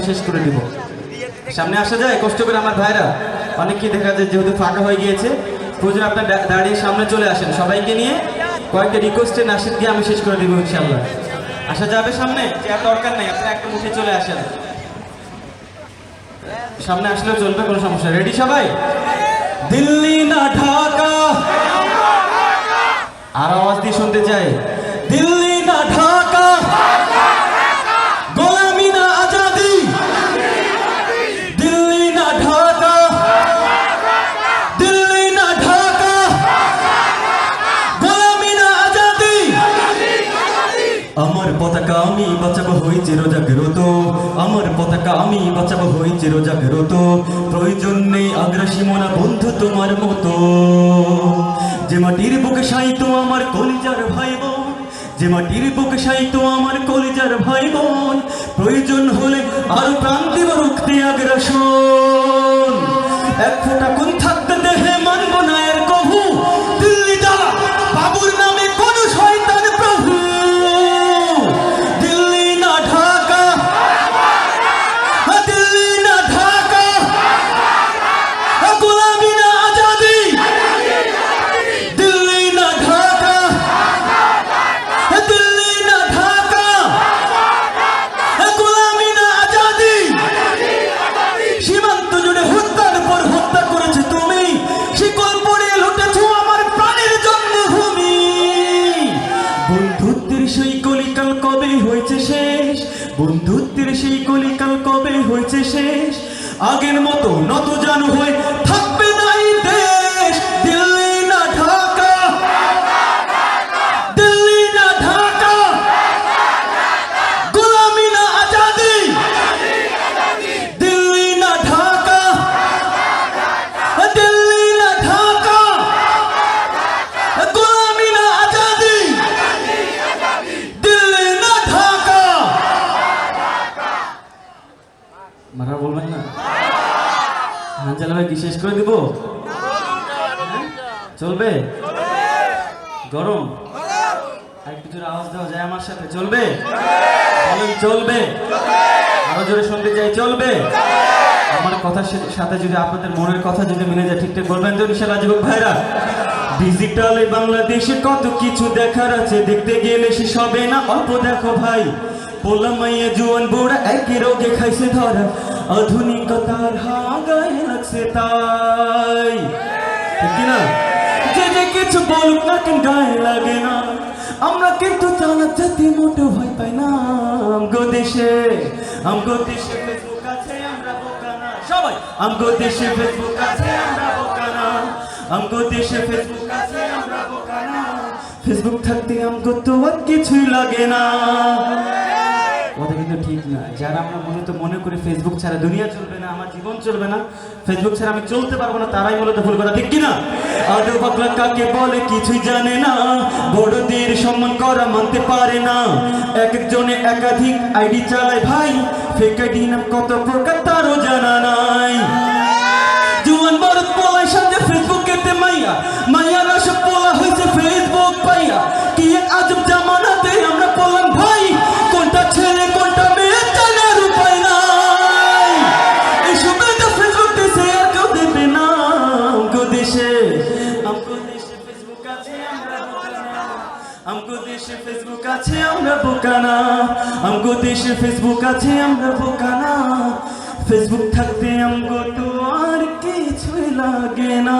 শেষ করে দিব। সামনে আসা যায়, কষ্ট করে আমার ভাইরা। অনেককেই দেখা যায়, যেহেতু ফাঁকা হয়ে গিয়েছে। প্রয়োজন আপনার দাঁড়িয়ে সামনে চলে আসেন। সবাইকে নিয়ে কয়েকটা রিকোয়েস্টে নাসিদ দিয়ে আমি শেষ করে দিব ইনশাল্লাহ আসা যাবে সামনে? আর দরকার নেই, আপনারা একটা মুখে চলে আসেন। সামনে আসলেও চলবে, কোনো সমস্যা রেডি সবাই? দিল্লি না ঢাকা। পতাকা আমি বাঁচাবো হই চিরজাগ্রত। আমার পতাকা আমি বাঁচাবো হই চিরজাগ্রত। প্রয়োজন নেই আগ্রাসী মনা বন্ধু তোমার মতো। যে মাটির বুকে সাইতো আমার কলিজার ভাই যে মাটির বুকে সাইতো আমার কলিজার ভাই বোন প্রয়োজন হলে আরও প্রাণ দিব রুখতে আগ্রাসন। বন্ধুত্বের সেই কলিকাল কবে হয়েছে শেষ? বন্ধুত্বের সেই কলিকাল কবে হয়েছে শেষ? আগের মতো নত ভাই কি শেষ করে দিব? হ্যাঁ? চলবে? গরম। আর কিছুর আওয়াজ দেওয়া যায় আমার সাথে। চলবে? বলেন, চলবে। আরও জোরে শুনতে চাই, চলবে? আমার কথার সাথে যদি আপনাদের মনের কথা যদি মিলে যায়, ঠিকঠাক বলবেন তো ইনশাল্লাহ, যুবক ভাইরা? ডিজিটালে বাংলাদেশে কত কিছু দেখার আছে? দেখতে গেলে সে সবে না অল্প দেখো ভাই। পোলা মাইয়া জুয়ান বুড়া একই রোগে খাইছে ধরা। আধুনিকতার হা গায়ে লাগছে তাই। ঠিক কি না যে যে কিছু বলুক না কেন গায়ে লাগে না। আমরা কিন্তু চালাক জাতি মোটো ভয় পাই না। আমগো দেশে আমগো দেশে ফেসবুক আছে, আমরা বোকা না। সবাই, আমগো দেশে ফেসবুক আছে, আমরা আমগো দেশে ফেসবুক না। ফেসবুক থাকতে আমগো তো কিছুই লাগে না। কথা কিন্তু ঠিক না। যারা আমরা মূলত মনে করি ফেসবুক ছাড়া দুনিয়া চলবে না, আমার জীবন চলবে না ফেসবুক ছাড়া আমি চলতে পারব না, তারাই মূলত ভুল কথা। ঠিক কিনা আদৌ পাগলা কাকে বলে কিছুই জানে না। বড়দের সম্মান করা মানতে পারে না। এক একজনে একাধিক আইডি চালায় ভাই ফেক আইডি নাম কত প্রকার তারও জানা নাই। ফেসবুকেতে মাইয়া মাইয়া রস পোলা হয়েছে ফেসবুক পাইয়া। কি এক আজব জামানাতে আমরা পোলাম ভাই, কোনটা ছেলে, কোনটা মেয়ে জানার উপায় নাই। সময় তো ফেসবুক দেশে আর কেউ দেবে না, আমগো দেশে। আমগো দেশে ফেসবুক আছে, আমরা আমগো দেশে ফেসবুক আছে, আমরা বোকানা আমগো দেশে ফেসবুক আছে, আমরা বোকানা ফেসবুক থাকতে আমগো তো আর কিছুই লাগে না।